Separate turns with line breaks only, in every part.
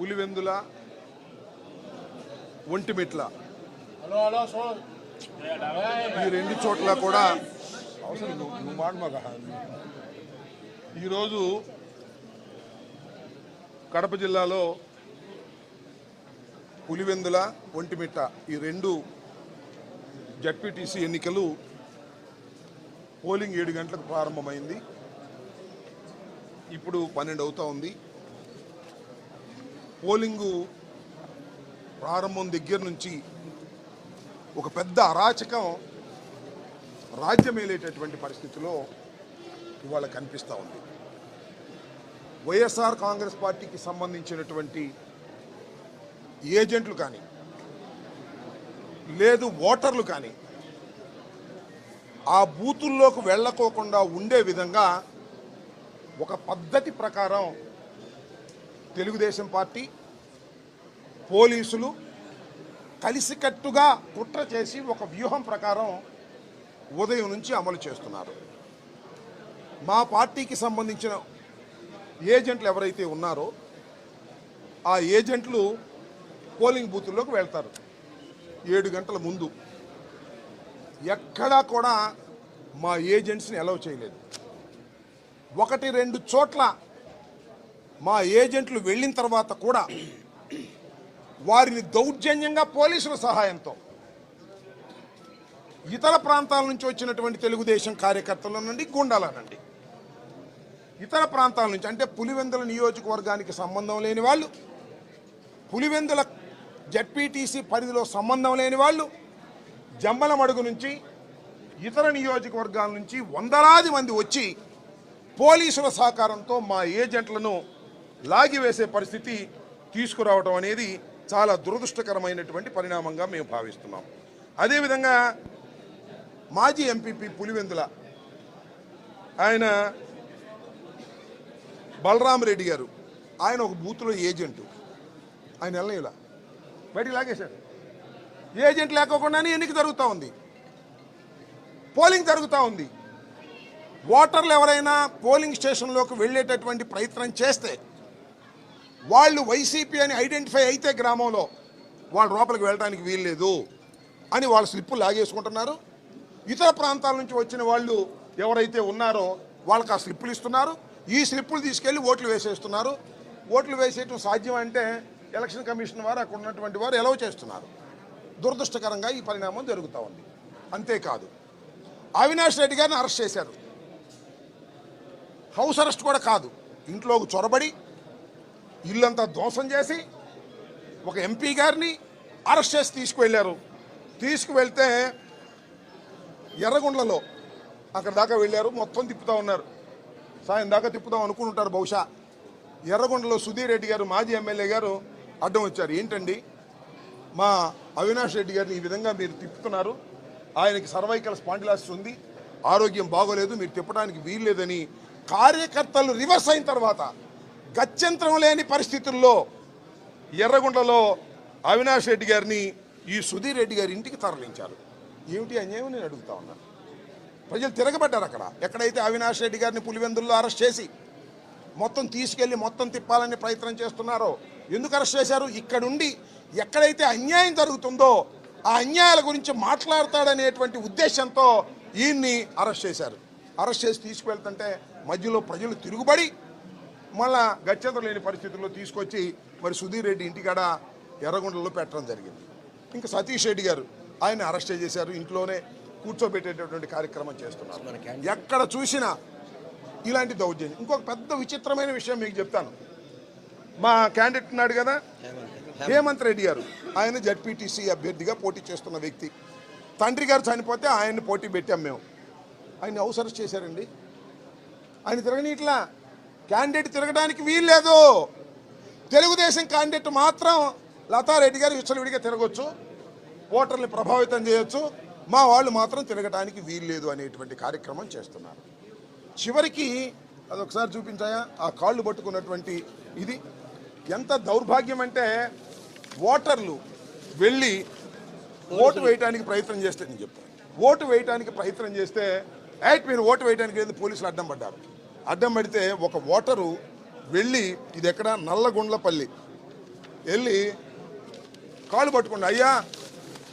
పులివెందుల ఒంటిమిట్ల. ఈ రెండు చోట్ల కూడా అవసరం నువ్వు ఈరోజు కడప జిల్లాలో పులివెందుల ఒంటిమిట్ట ఈ రెండు జడ్పీటీసీ ఎన్నికలు పోలింగ్ ఏడు గంటలకు ప్రారంభమైంది. ఇప్పుడు పన్నెండు అవుతా ఉంది. పోలింగు ప్రారంభం దగ్గర నుంచి ఒక పెద్ద అరాచకం రాజ్యమేలేటటువంటి పరిస్థితిలో ఇవాళ కనిపిస్తూ ఉంది. వైఎస్ఆర్ కాంగ్రెస్ పార్టీకి సంబంధించినటువంటి ఏజెంట్లు కానీ లేదు ఓటర్లు కానీ ఆ బూతుల్లోకి వెళ్ళకోకుండా ఉండే విధంగా ఒక పద్ధతి ప్రకారం తెలుగుదేశం పార్టీ పోలీసులు కలిసికట్టుగా కుట్ర చేసి ఒక వ్యూహం ప్రకారం ఉదయం నుంచి అమలు చేస్తున్నారు. మా పార్టీకి సంబంధించిన ఏజెంట్లు ఎవరైతే ఉన్నారో ఆ ఏజెంట్లు పోలింగ్ బూతుల్లోకి వెళ్తారు. ఏడు గంటల ముందు. ఎక్కడా కూడా మా ఏజెంట్స్ని అలౌ చేయలేదు. ఒకటి రెండు చోట్ల మా ఏజెంట్లు వెళ్ళిన తర్వాత కూడా వారిని దౌర్జన్యంగా పోలీసుల సహాయంతో ఇతర ప్రాంతాల నుంచి వచ్చినటువంటి తెలుగుదేశం కార్యకర్తల నుండి ఇతర ప్రాంతాల నుంచి అంటే పులివెందుల నియోజకవర్గానికి సంబంధం లేని వాళ్ళు పులివెందుల జడ్పీటీసీ పరిధిలో సంబంధం లేని వాళ్ళు జమ్మలమడుగు నుంచి ఇతర నియోజకవర్గాల నుంచి వందలాది మంది వచ్చి పోలీసుల సహకారంతో మా ఏజెంట్లను లాగివేసే పరిస్థితి తీసుకురావడం అనేది చాలా దురదృష్టకరమైనటువంటి పరిణామంగా మేము భావిస్తున్నాం. అదేవిధంగా మాజీ ఎంపీపీ పులివెందుల ఆయన బలరాం రెడ్డి గారు ఆయన ఒక బూత్లో ఏజెంటు. ఆయన వెళ్ళలేలా బయటికి లాగేశారు ఏజెంట్ లేకోకుండానే ఎన్నిక జరుగుతూ ఉంది. పోలింగ్ జరుగుతూ ఉంది. ఓటర్లు ఎవరైనా పోలింగ్ స్టేషన్లోకి వెళ్ళేటటువంటి ప్రయత్నం చేస్తే వాళ్ళు వైసీపీ అని ఐడెంటిఫై అయితే గ్రామంలో వాళ్ళు లోపలికి వెళ్ళడానికి వీల్లేదు అని వాళ్ళు స్లిప్పులు లాగేసుకుంటున్నారు. ఇతర ప్రాంతాల నుంచి వచ్చిన వాళ్ళు ఎవరైతే ఉన్నారో వాళ్ళకి ఆ స్లిప్పులు ఇస్తున్నారు. ఈ స్లిప్పులు తీసుకెళ్ళి ఓట్లు వేసేస్తున్నారు. ఓట్లు వేసేయటం సాధ్యం అంటే ఎలక్షన్ కమిషన్ వారు అక్కడ ఉన్నటువంటి వారు ఎలవ్ చేస్తున్నారు. దురదృష్టకరంగా ఈ పరిణామం జరుగుతూ ఉంది. అంతేకాదు అవినాష్ రెడ్డి గారిని అరెస్ట్ చేశారు. హౌస్ అరెస్ట్ కూడా కాదు ఇంట్లోకి చొరబడి ఇల్లంతా ధ్వంసం చేసి ఒక ఎంపీ గారిని అరెస్ట్ చేసి తీసుకువెళ్ళారు. తీసుకువెళ్తే ఎర్రగుండ్లలో అక్కడ దాకా వెళ్ళారు. మొత్తం తిప్పుతూ ఉన్నారు. సాయం దాకా తిప్పుదాం అనుకుంటుంటారు బహుశా. ఎర్రగొండలో సుధీర్ రెడ్డి గారు మాజీ ఎమ్మెల్యే గారు అడ్డం వచ్చారు. ఏంటండి? మా అవినాష్ రెడ్డి గారిని ఈ విధంగా మీరు తిప్పుతున్నారు. ఆయనకి సర్వైకల్ స్పాండిలాసిస్ ఉంది. ఆరోగ్యం బాగోలేదు. మీరు తిప్పడానికి వీల్లేదని కార్యకర్తలు రివర్స్ అయిన తర్వాత గత్యంతరం లేని పరిస్థితుల్లో ఎర్రగుండలో అవినాష్ రెడ్డి గారిని ఈ సుధీర్ రెడ్డి గారి ఇంటికి తరలించారు. ఏమిటి అన్యాయం నేను అడుగుతా ఉన్నాను ప్రజలు తిరగబడ్డారు అక్కడ. ఎక్కడైతే అవినాష్ రెడ్డి గారిని పులివెందుల్లో అరెస్ట్ చేసి మొత్తం తీసుకెళ్ళి మొత్తం తిప్పాలని ప్రయత్నం చేస్తున్నారో ఎందుకు అరెస్ట్ చేశారు? ఇక్కడుండి ఎక్కడైతే అన్యాయం జరుగుతుందో ఆ అన్యాయాల గురించి మాట్లాడతాడనేటువంటి ఉద్దేశంతో ఈయన్ని అరెస్ట్ చేశారు. అరెస్ట్ చేసి తీసుకువెళ్తుంటే మధ్యలో ప్రజలు తిరుగుబడి మళ్ళా గత్యంతరం లేని పరిస్థితుల్లో తీసుకొచ్చి మరి సుధీర్ రెడ్డి ఇంటికాడ ఎర్రగొండలో పెట్టడం జరిగింది. ఇంకా సతీష్ రెడ్డి గారు ఆయన అరెస్ట్ చేశారు ఇంట్లోనే కూర్చోబెట్టేటటువంటి కార్యక్రమం చేస్తున్నారు. ఎక్కడ చూసినా ఇలాంటి దౌర్జన్యం. ఇంకొక పెద్ద విచిత్రమైన విషయం మీకు చెప్తాను. మా క్యాండిడేట్ ఉన్నాడు కదా? హేమంత్. రెడ్డి గారు. ఆయన జడ్పీటీసీ అభ్యర్థిగా పోటీ చేస్తున్న వ్యక్తి. తండ్రి గారు చనిపోతే ఆయన్ని పోటీ పెట్టాం మేము. ఆయన హౌస్ అరెస్ట్ చేశారండి. ఆయన తిరగనీట్లా క్యాండిడేట్ తిరగడానికి వీల్లేదు. తెలుగుదేశం క్యాండిడేట్ మాత్రం లతారెడ్డి గారు విచ్చలవిడిగా తిరగచ్చు ఓటర్ని ప్రభావితం చేయొచ్చు. మా వాళ్ళు మాత్రం తిరగటానికి వీల్లేదు అనేటువంటి కార్యక్రమం చేస్తున్నారు. చివరికి అది ఒకసారి చూపించాయా? ఆ కాళ్ళు పట్టుకున్నటువంటి ఇది. ఎంత దౌర్భాగ్యం అంటే ఓటర్లు వెళ్ళి ఓటు వేయటానికి ప్రయత్నం చేస్తే నేను చెప్పాను ఓటు వేయటానికి ప్రయత్నం చేస్తే యాక్ట్ మీరు ఓటు వేయడానికి లేదు పోలీసులు అడ్డం పడ్డారు. అడ్డం పడితే ఒక ఓటరు వెళ్ళి ఇది ఎక్కడ? నల్లగుండ్లపల్లి. వెళ్ళి కాళ్ళు పట్టుకోండి. అయ్యా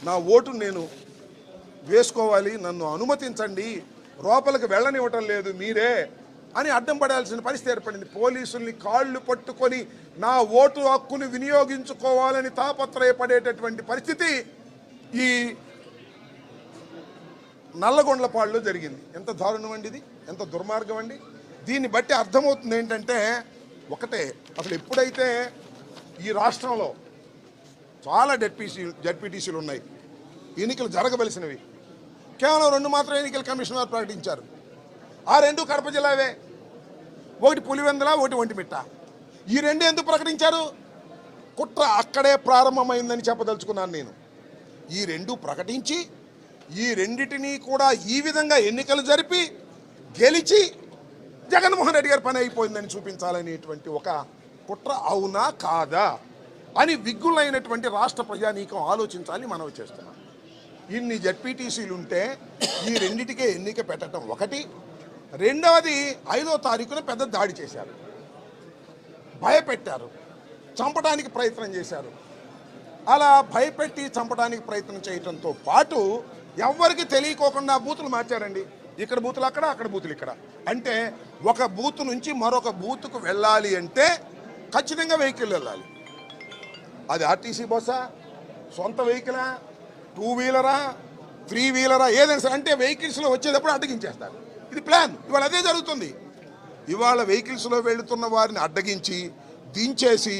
నా ఓటు నేను వేసుకోవాలి నన్ను అనుమతించండి లోపలికి వెళ్ళనివ్వటం లేదు మీరే అని అడ్డం పడాల్సిన పరిస్థితి ఏర్పడింది. పోలీసుల్ని కాళ్ళు పట్టుకొని నా ఓటు హక్కుని వినియోగించుకోవాలని తాపత్రయపడేటటువంటి పరిస్థితి ఈ నల్లగొండ్లపాడులో జరిగింది. ఎంత దారుణం అండి ఇది? ఎంత దుర్మార్గం అండి? దీన్ని బట్టి అర్థమవుతుంది ఏంటంటే ఒకటే అసలు ఎప్పుడైతే ఈ రాష్ట్రంలో చాలా డెడ్పీసీ జడ్పీటీసీలు ఉన్నాయి ఎన్నికలు జరగవలసినవి కేవలం రెండు మాత్రం ఎన్నికల కమిషన్ వారు ప్రకటించారు. ఆ రెండు కడప జిల్లావే. ఒకటి పులివెందల ఒకటి ఒంటిమిట్ట. ఈ రెండు ఎందుకు ప్రకటించారు? కుట్ర అక్కడే ప్రారంభమైందని చెప్పదలుచుకున్నాను నేను. ఈ రెండు ప్రకటించి ఈ రెండిటినీ కూడా ఈ విధంగా ఎన్నికలు జరిపి గెలిచి జగన్మోహన్ రెడ్డి గారి పని అయిపోయిందని చూపించాలనేటువంటి ఒక కుట్ర అవునా కాదా అని విగ్గులైనటువంటి రాష్ట్ర ప్రజానీకం ఆలోచించాలని మనవి చేస్తున్నాం. ఇన్ని జడ్పీటీసీలు ఉంటే ఈ రెండిటికే ఎన్నిక పెట్టడం ఒకటి. రెండవది ఐదో తారీఖున పెద్ద దాడి చేశారు. భయపెట్టారు. చంపడానికి ప్రయత్నం చేశారు. అలా భయపెట్టి చంపడానికి ప్రయత్నం చేయడంతో పాటు ఎవరికి తెలియకోకుండా బూతులు మార్చారండి? ఇక్కడ బూతులు అక్కడ అక్కడ బూతులు ఇక్కడ. అంటే ఒక బూత్ నుంచి మరొక బూత్కు వెళ్ళాలి అంటే ఖచ్చితంగా వెహికల్ వెళ్ళాలి. అది ఆర్టీసీ బస్సా సొంత వెహికలా టూ వీలరా త్రీ వీలరా ఏదైనా సరే అంటే వెహికల్స్లో వచ్చేటప్పుడు అడ్డగించేస్తారు. ఇది ప్లాన్. ఇవాళ అదే జరుగుతుంది. ఇవాళ వెహికల్స్లో వెళుతున్న వారిని అడ్డగించి దించేసి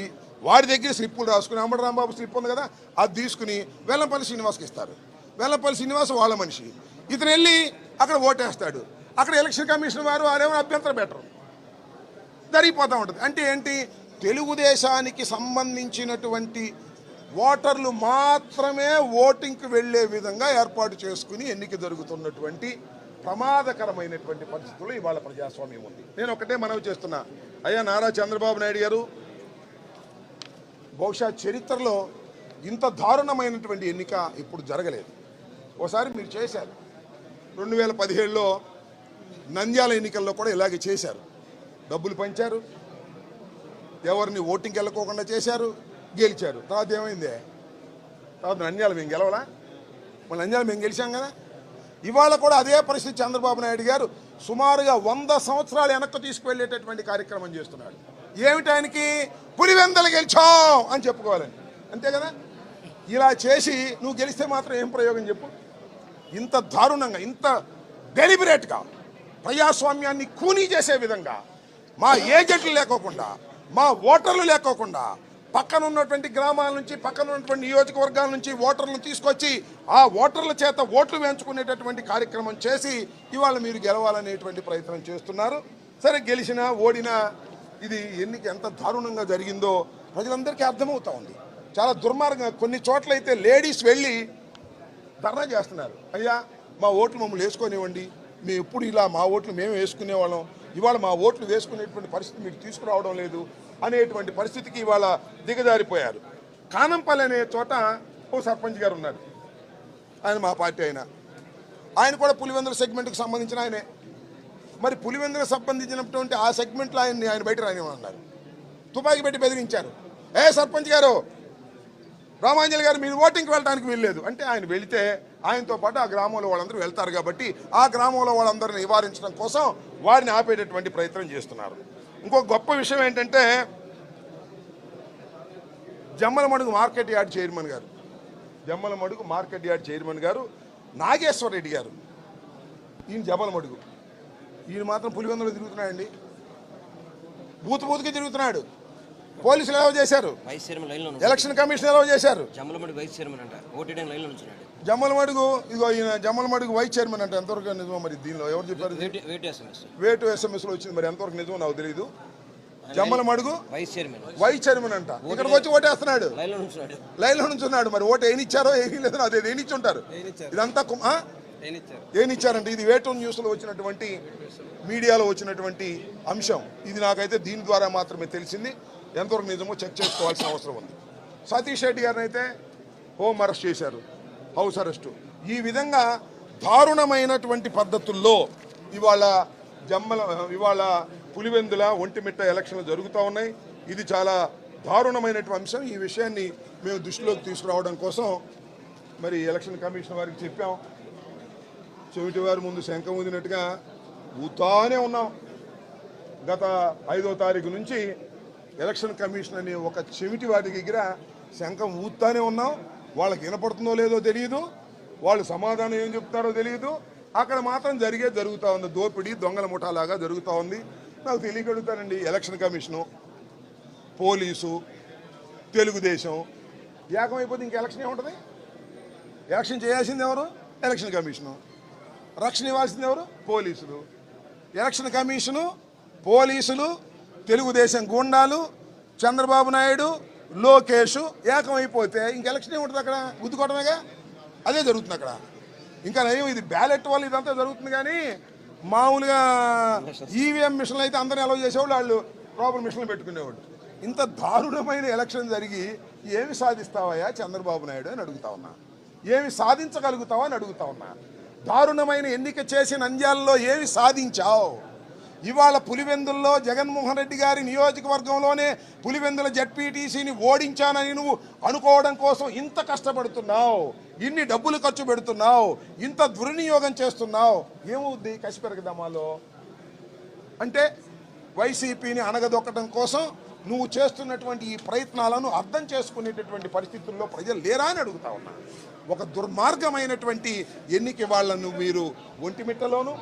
వారి దగ్గర స్లిప్పులు రాసుకుని అమ్మడు రాంబాబు స్లిప్ ఉంది కదా అది తీసుకుని వెల్లంపల్లి శ్రీనివాస్కి ఇస్తారు. వెల్లంపల్లి శ్రీనివాస్ వాళ్ళ మనిషి. ఇతను వెళ్ళి అక్కడ ఓటేస్తాడు. అక్కడ ఎలక్షన్ కమిషన్ వారు వారేమో అభ్యంతరం పెట్టరు. జరిగిపోతూ ఉంటుంది. అంటే ఏంటి? తెలుగుదేశానికి సంబంధించినటువంటి ఓటర్లు మాత్రమే ఓటింగ్కి వెళ్ళే విధంగా ఏర్పాటు చేసుకుని ఎన్నిక జరుగుతున్నటువంటి ప్రమాదకరమైనటువంటి పరిస్థితుల్లో ఇవాళ ప్రజాస్వామ్యం ఉంది. నేను ఒకటే మనవి చేస్తున్నా. అయ్యా నారా చంద్రబాబు నాయుడు గారు బహుశా చరిత్రలో ఇంత దారుణమైనటువంటి ఎన్నిక ఇప్పుడు జరగలేదు. ఒకసారి మీరు చేశారు. రెండు వేల పదిహేడులో నంద్యాల ఎన్నికల్లో కూడా ఇలాగే చేశారు. డబ్బులు పంచారు. ఎవరిని ఓటింగ్కి వెళ్ళకోకుండా చేశారు. గెలిచారు. తర్వాత ఏమైంది? తర్వాత నంద్యాల మేము గెలవలా? మన నంద్యాల మేము గెలిచాం కదా? ఇవాళ కూడా అదే పరిస్థితి చంద్రబాబు నాయుడు గారు సుమారుగా వంద సంవత్సరాలు వెనక్కి తీసుకువెళ్ళేటటువంటి కార్యక్రమం చేస్తున్నాడు. ఏమిటి ఆయనకి? పులివెందలు గెలిచాం అని చెప్పుకోవాలని. అంతే కదా? ఇలా చేసి నువ్వు గెలిస్తే మాత్రం ఏం ప్రయోగం చెప్పు? ఇంత దారుణంగా ఇంత డెలిబరేట్గా ప్రజాస్వామ్యాన్ని కూనీ చేసే విధంగా మా ఏజెంట్లు లేకోకుండా మా ఓటర్లు లేకోకుండా పక్కన ఉన్నటువంటి గ్రామాల నుంచి పక్కన ఉన్నటువంటి నియోజకవర్గాల నుంచి ఓటర్లను తీసుకొచ్చి ఆ ఓటర్ల చేత ఓట్లు వేయించుకునేటటువంటి కార్యక్రమం చేసి ఇవాళ మీరు గెలవాలనేటువంటి ప్రయత్నం చేస్తున్నారు. సరే గెలిచినా ఓడినా ఇది ఎన్నిక ఎంత దారుణంగా జరిగిందో ప్రజలందరికీ అర్థమవుతా ఉంది. చాలా దుర్మార్గంగా కొన్ని చోట్లయితే లేడీస్ వెళ్ళి ధర్నా చేస్తున్నారు. అయ్యా మా ఓట్లు మమ్మల్ని వేసుకొనివ్వండి. మేము ఎప్పుడు ఇలా మా ఓట్లు మేము వేసుకునేవాళ్ళం ఇవాళ మా ఓట్లు వేసుకునేటువంటి పరిస్థితి మీరు తీసుకురావడం లేదు అనేటువంటి పరిస్థితికి ఇవాళ దిగజారిపోయారు. కానంపల్లి అనే చోట ఓ సర్పంచ్ గారు ఉన్నారు. ఆయన మా పార్టీ ఆయన ఆయన కూడా పులివెందుల సెగ్మెంట్కి సంబంధించిన ఆయనే. మరి పులివెందులకు సంబంధించినటువంటి ఆ సెగ్మెంట్లో ఆయన్ని ఆయన బయట రానివ్వమన్నారు. తుపాకీ పెట్టి బెదిరించారు. ఏ సర్పంచ్ గారు? రామాంజలి గారు మీరు ఓటింగ్కి వెళ్ళడానికి వీల్లేదు. అంటే ఆయన వెళితే ఆయనతో పాటు ఆ గ్రామంలో వాళ్ళందరూ వెళ్తారు కాబట్టి ఆ గ్రామంలో వాళ్ళందరిని నివారించడం కోసం వారిని ఆపేటటువంటి ప్రయత్నం చేస్తున్నారు. ఇంకో గొప్ప విషయం ఏంటంటే జమ్మలమడుగు మార్కెట్ యార్డ్ చైర్మన్ గారు. జమ్మలమడుగు మార్కెట్ యార్డ్ చైర్మన్ గారు నాగేశ్వర రెడ్డి గారు. ఈయన జమ్మలమడుగు. ఈయన మాత్రం పులివెందులో తిరుగుతున్నాడండి. బూత్ బూత్కి తిరుగుతున్నాడు. పోలీసులు ఎలా చేశారు. ఎలక్షన్ కమిషన్ ఎలా చేశారు. జమ్మలమడుగు ఇదిగో ఈయన జమ్మలమడుగు వైస్ చైర్మన్ అంటే. ఎంతవరకు నిజమో మరి దీనిలో? ఎవరు చెప్పారు?
వేటి
ఎస్ఎంఎస్లో వచ్చింది. మరి ఎంతవరకు నిజమో నాకు తెలియదు Jammalamadugu
vice chairman
vice chairman అంట. ఇక్కడికి వచ్చి ఓటేస్తున్నాడు.
లైన్లో ఉంచున్నాడు.
లైన్లో నుంచి ఉన్నాడు మరి ఓటు ఏనిచ్చారో ఏమీ లేదో. అదే ఏనిచ్చి ఉంటారు ఇదంతా? ఏనిచ్చారంటే ఇది వేటు న్యూస్లో వచ్చినటువంటి మీడియాలో వచ్చినటువంటి అంశం. ఇది నాకైతే దీని ద్వారా మాత్రమే తెలిసింది. ఎంతవరకు నిజమో చెక్ చేసుకోవాల్సిన అవసరం ఉంది. సతీష్ రెడ్డి గారిని అయితే హోమ్ అరెస్ట్ చేశారు. House arrest. ఈ విధంగా దారుణమైనటువంటి పద్ధతుల్లో ఇవాళ జమ్మల ఇవాళ పులివెందుల ఒంటిమిట్ట ఎలక్షన్లు జరుగుతూ ఉన్నాయి. ఇది చాలా దారుణమైనటువంటి అంశం. ఈ విషయాన్ని మేము దృష్టిలోకి తీసుకురావడం కోసం మరి ఎలక్షన్ కమిషన్ వారికి చెప్పాం. చెవిటి వారి ముందు శంఖం ఊదినట్టుగా ఊతానే ఉన్నాం. గత ఐదో తారీఖు నుంచి ఎలక్షన్ కమిషన్ అనే ఒక చెవిటి వారి దగ్గర శంఖం ఊతానే ఉన్నాం. వాళ్ళకి వినపడుతుందో లేదో తెలియదు వాళ్ళు సమాధానం ఏం చెప్తారో తెలియదు అక్కడ మాత్రం జరిగే జరుగుతూ ఉంది. దోపిడీ దొంగల ముఠాలాగా జరుగుతూ ఉంది. నాకు తెలియగలుగుతానండి ఎలక్షన్ కమిషను పోలీసు తెలుగుదేశం. ఏకమైపోతే ఇంక ఎలక్షన్ ఏముంటుంది? ఎలక్షన్ చేయాల్సింది ఎవరు? Election commission. రక్షణ ఇవ్వాల్సింది ఎవరు? పోలీసులు. ఎలక్షన్ కమిషను పోలీసులు తెలుగుదేశం గుండాలు చంద్రబాబు నాయుడు లోకేష్ ఏకమైపోతే ఇంక ఎలక్షన్ ఏముంటుంది అక్కడ? గుద్దుకోవడమేగా అదే జరుగుతుంది అక్కడ. ఇంకా నయం ఇది బ్యాలెట్ వల్ల ఇదంతా జరుగుతుంది కానీ మామూలుగా ఈవీఎం మిషన్లు అయితే అందరిని అలౌ చేసేవాళ్ళు వాళ్ళు ప్రాపర్ మిషన్లు పెట్టుకునేవాళ్ళు. ఇంత దారుణమైన ఎలక్షన్ జరిగి ఏమి సాధిస్తావయ్యా చంద్రబాబు నాయుడు అని అడుగుతా ఉన్నా. ఏమి సాధించగలుగుతావా అని అడుగుతా ఉన్నా. దారుణమైన ఎన్నిక చేసి నంద్యాలలో ఏమి సాధించావు? ఇవాళ పులివెందుల్లో జగన్మోహన్ రెడ్డి గారి నియోజకవర్గంలోనే పులివెందుల జడ్పీటీసీని ఓడించానని నువ్వు అనుకోవడం కోసం ఇంత కష్టపడుతున్నావు ఇన్ని డబ్బులు ఖర్చు పెడుతున్నావు ఇంత దుర్వినియోగం చేస్తున్నావు. ఏమవుద్ది కసిపెరగదమాలో అంటే వైసీపీని అణగదొక్కడం కోసం నువ్వు చేస్తున్నటువంటి ఈ ప్రయత్నాలను అర్థం చేసుకునేటటువంటి పరిస్థితుల్లో ప్రజలు లేరా అని అడుగుతా ఉన్నా. ఒక దుర్మార్గమైనటువంటి ఎన్నిక వాళ్ళను మీరు ఒంటిమిట్టలోను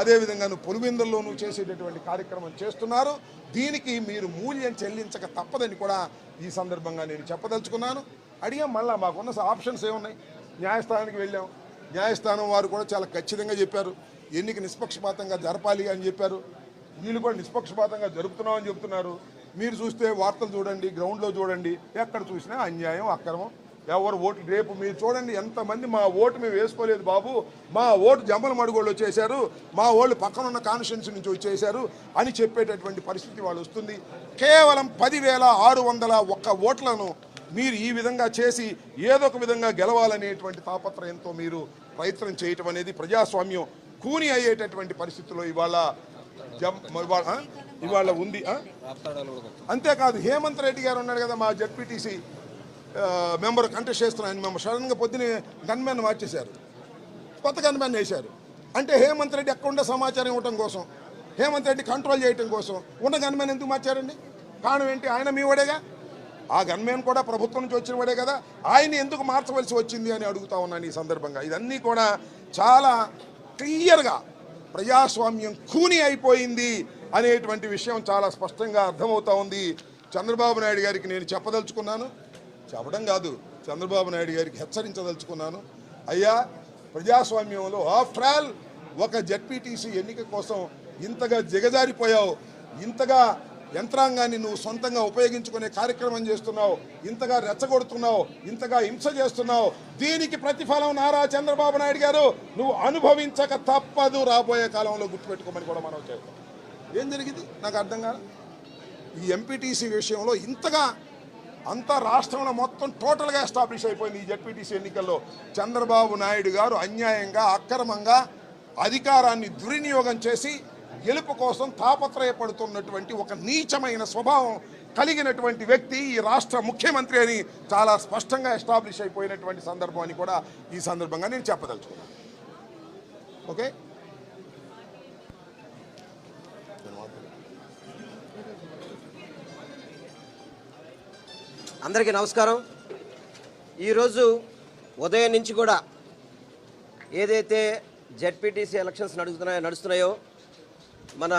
అదేవిధంగా నువ్వు పులివెందుల్లోనూ చేసేటటువంటి కార్యక్రమం చేస్తున్నారు. దీనికి మీరు మూల్యం చెల్లించక తప్పదని కూడా ఈ సందర్భంగా నేను చెప్పదలుచుకున్నాను. అడిగా మళ్ళా మాకున్న ఆప్షన్స్ ఏమున్నాయి? న్యాయస్థానానికి వెళ్ళాం. న్యాయస్థానం వారు కూడా చాలా ఖచ్చితంగా చెప్పారు. ఎన్నిక నిష్పక్షపాతంగా జరపాలి అని చెప్పారు. వీళ్ళు కూడా నిష్పక్షపాతంగా జరుపుతున్నామని చెప్తున్నారు. మీరు చూస్తే వార్తలు చూడండి గ్రౌండ్లో చూడండి ఎక్కడ చూసినా అన్యాయం అక్రమం ఎవరు ఓటు రేపు మీరు చూడండి ఎంతమంది మా ఓటు మేము వేసుకోలేదు బాబు. మా ఓటు జమ్మల మడుగోళ్ళు వచ్చేసారు మా వాళ్ళు పక్కన ఉన్న కాన్స్టిట్యున్సీ నుంచి వచ్చేసారు అని చెప్పేటటువంటి పరిస్థితి వాళ్ళు వస్తుంది. కేవలం పదివేల ఆరు వందల ఒక్క ఓట్లను మీరు ఈ విధంగా చేసి ఏదో ఒక విధంగా గెలవాలనేటువంటి తాపత్రయంతో మీరు ప్రయత్నం చేయటం అనేది ప్రజాస్వామ్యం కూని అయ్యేటటువంటి పరిస్థితుల్లో ఇవాళ ఇవాళ ఉంది? అంతేకాదు హేమంత్ రెడ్డి గారు ఉన్నాడు కదా మా జడ్పీటీసీ మెంబర్ కంటెస్ట్ చేస్తున్నాను మేము సడన్గా పొద్దునే గన్మెన్ మార్చేశారు. కొత్త గన్మెన్ వేశారు. అంటే హేమంత్ రెడ్డి ఎక్కడ ఉండే సమాచారం ఇవ్వటం కోసం? హేమంత్ రెడ్డి కంట్రోల్ చేయటం కోసం. ఉన్న గన్మెన్ ఎందుకు మార్చారండి? కారణం ఏంటి? ఆయన మీ వాడేగా? ఆ గన్మెన్ కూడా ప్రభుత్వం నుంచి వచ్చిన వాడే కదా. ఆయన ఎందుకు మార్చవలసి వచ్చింది అని అడుగుతా ఉన్నాను ఈ సందర్భంగా. ఇదన్నీ కూడా చాలా క్లియర్గా ప్రజాస్వామ్యం కూని అయిపోయింది అనేటువంటి విషయం చాలా స్పష్టంగా అర్థమవుతా ఉంది. చంద్రబాబు నాయుడు గారికి నేను చెప్పదలుచుకున్నాను. చెప్పడం కాదు. చంద్రబాబు నాయుడు గారికి హెచ్చరించదలుచుకున్నాను. అయ్యా ప్రజాస్వామ్యంలో ఆఫ్టర్ ఆల్ ఒక జడ్పీటీసీ ఎన్నిక కోసం ఇంతగా దిగజారిపోయావు. ఇంతగా యంత్రాంగాన్ని నువ్వు సొంతంగా ఉపయోగించుకునే కార్యక్రమం చేస్తున్నావు. ఇంతగా రెచ్చగొడుతున్నావు. ఇంతగా హింస చేస్తున్నావు. దీనికి ప్రతిఫలం నారా చంద్రబాబు నాయుడు గారు. నువ్వు అనుభవించక తప్పదు. రాబోయే కాలంలో గుర్తుపెట్టుకోమని కూడా మనం చేస్తాం. ఏం జరిగింది? నాకు అర్థం కాదు ఈ ఎంపీటీసీ విషయంలో ఇంతగా అంతా రాష్ట్రంలో మొత్తం టోటల్గా ఎస్టాబ్లిష్ అయిపోయింది ఈ జడ్పీటీసీ ఎన్నికల్లో. చంద్రబాబు నాయుడు గారు అన్యాయంగా అక్రమంగా అధికారాన్ని దుర్వినియోగం చేసి గెలుపు కోసం తాపత్రయపడుతున్నటువంటి ఒక నీచమైన స్వభావం కలిగినటువంటి వ్యక్తి ఈ రాష్ట్ర ముఖ్యమంత్రి అని చాలా స్పష్టంగా ఎస్టాబ్లిష్ అయిపోయినటువంటి సందర్భం అని కూడా ఈ సందర్భంగా నేను చెప్పదలుచుకున్నాను. ఓకే?
అందరికీ నమస్కారం. ఈరోజు ఉదయం నుంచి కూడా ఏదైతే జెడ్పీటీసీ ఎలక్షన్స్ నడుస్తున్నాయో నడుస్తున్నాయో మన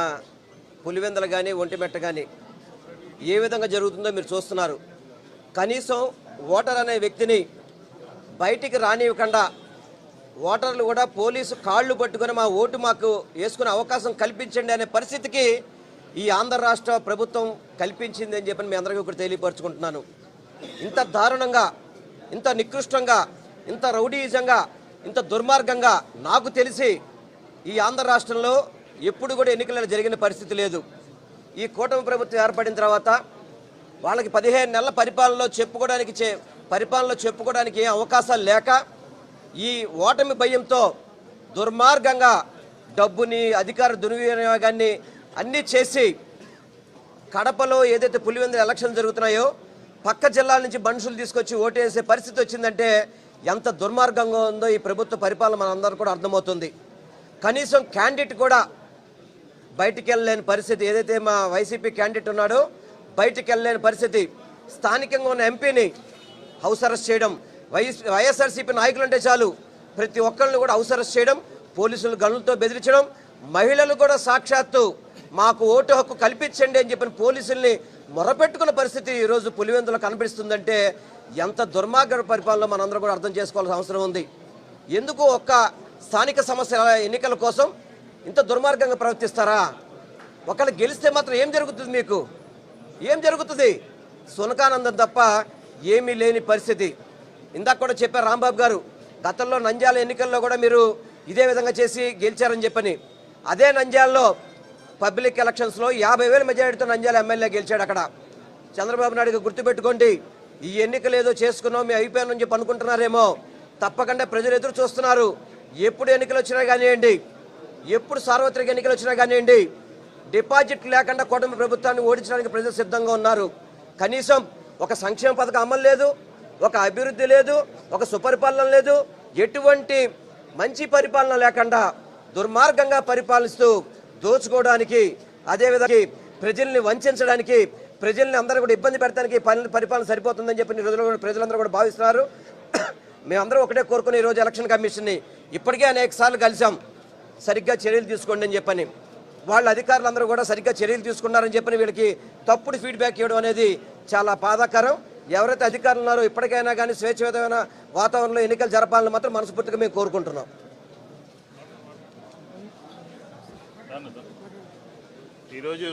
పులివెందలు కానీ ఒంటిమెట్ట కానీ ఏ విధంగా జరుగుతుందో మీరు చూస్తున్నారు. కనీసం ఓటర్ అనే వ్యక్తిని బయటికి రానివ్వకుండా ఓటర్లు కూడా పోలీసు కాళ్ళు పట్టుకొని మా ఓటు మాకు వేసుకునే అవకాశం కల్పించండి అనే పరిస్థితికి ఈ ఆంధ్ర రాష్ట్ర ప్రభుత్వం కల్పించింది అని చెప్పి మీ అందరికీ ఒకటి తెలియపరుచుకుంటున్నాను. ఇంత దారుణంగా ఇంత నికృష్టంగా ఇంత రౌడీజంగా ఇంత దుర్మార్గంగా నాకు తెలిసి ఈ ఆంధ్ర రాష్ట్రంలో ఎప్పుడు కూడా ఎన్నికలు జరిగిన పరిస్థితి లేదు. ఈ కూటమి ప్రభుత్వం ఏర్పడిన తర్వాత వాళ్ళకి పదిహేను నెలల పరిపాలనలో చెప్పుకోవడానికి చే పరిపాలనలో చెప్పుకోవడానికి ఏ అవకాశాలు లేక ఈ ఓటమి భయంతో దుర్మార్గంగా డబ్బుని అధికార దుర్వినియోగాన్ని అన్నీ చేసి కడపలో ఏదైతే పులివెందుల ఎలక్షన్ జరుగుతున్నాయో పక్క జిల్లాల నుంచి మనుషులు తీసుకొచ్చి ఓటేసే పరిస్థితి వచ్చిందంటే ఎంత దుర్మార్గంగా ఉందో ఈ ప్రభుత్వ పరిపాలన మనందరూ కూడా అర్థమవుతుంది. కనీసం క్యాండిడేట్ కూడా బయటికి వెళ్ళలేని పరిస్థితి. ఏదైతే మా వైసీపీ క్యాండిడేట్ ఉన్నాడో బయటికి వెళ్ళలేని పరిస్థితి. స్థానికంగా ఉన్న ఎంపీని హౌస్ అరెస్ట్ చేయడం వైఎస్ వైఎస్ఆర్సీపీ నాయకులు అంటే చాలు. ప్రతి ఒక్కరిని కూడా హౌస్ అరెస్ట్ చేయడం పోలీసులు గనులతో బెదిరించడం మహిళలు కూడా సాక్షాత్తు మాకు ఓటు హక్కు కల్పించండి అని చెప్పిన పోలీసుల్ని మొరపెట్టుకున్న పరిస్థితి ఈరోజు పులివెందులో కనిపిస్తుందంటే ఎంత దుర్మార్గ పరిపాలన మనందరం కూడా అర్థం చేసుకోవాల్సిన అవసరం ఉంది. ఎందుకు ఒక్క స్థానిక సమస్యల ఎన్నికల కోసం ఇంత దుర్మార్గంగా ప్రవర్తిస్తారా? ఒకళ్ళు గెలిస్తే మాత్రం ఏం జరుగుతుంది మీకు? ఏం జరుగుతుంది? సునకానందం తప్ప ఏమీ లేని పరిస్థితి. ఇందాక కూడా చెప్పారు రాంబాబు గారు గతంలో నంద్యాల ఎన్నికల్లో కూడా మీరు ఇదే విధంగా చేసి గెలిచారని చెప్పని. అదే నంద్యాలలో పబ్లిక్ ఎలక్షన్స్లో యాభై వేల మెజారిటీతో నంద్యాల ఎమ్మెల్యే గెలిచాడు అక్కడ. చంద్రబాబు నాయుడు గుర్తుపెట్టుకోండి ఈ ఎన్నికలు ఏదో చేసుకున్నాం మీ అయిపోయిన నుంచి పనుకుంటున్నారేమో. తప్పకుండా ప్రజలు ఎదురు చూస్తున్నారు. ఎప్పుడు ఎన్నికలు వచ్చినా కానివ్వండి ఎప్పుడు సార్వత్రిక ఎన్నికలు వచ్చినా కానివ్వండి డిపాజిట్ లేకుండా కూటమి ప్రభుత్వాన్ని ఓడించడానికి ప్రజలు సిద్ధంగా ఉన్నారు. కనీసం ఒక సంక్షేమ పథకం అమలు లేదు ఒక అభివృద్ధి లేదు ఒక సుపరిపాలన లేదు ఎటువంటి మంచి పరిపాలన లేకుండా దుర్మార్గంగా పరిపాలిస్తూ దోచుకోవడానికి అదేవిధంగా ప్రజల్ని వంచడానికి ప్రజల్ని అందరూ కూడా ఇబ్బంది పెట్టడానికి పని పరిపాలన సరిపోతుందని చెప్పి ఈ రోజుల్లో కూడా ప్రజలందరూ కూడా భావిస్తున్నారు. మేమందరం ఒకటే కోరుకుని ఈరోజు ఎలక్షన్ కమిషన్ని ఇప్పటికే అనేక సార్లు కలిసాం సరిగ్గా చర్యలు తీసుకోండి అని చెప్పని. వాళ్ళ అధికారులందరూ కూడా సరిగ్గా చర్యలు తీసుకున్నారని చెప్పని వీళ్ళకి తప్పుడు ఫీడ్బ్యాక్ ఇవ్వడం అనేది చాలా బాధాకరం. ఎవరైతే అధికారులు ఉన్నారో ఇప్పటికైనా కానీ స్వేచ్ఛయుతమైన వాతావరణంలో ఎన్నికలు జరపాలని మాత్రం మనస్ఫూర్తిగా మేము కోరుకుంటున్నాం.
ఈరోజు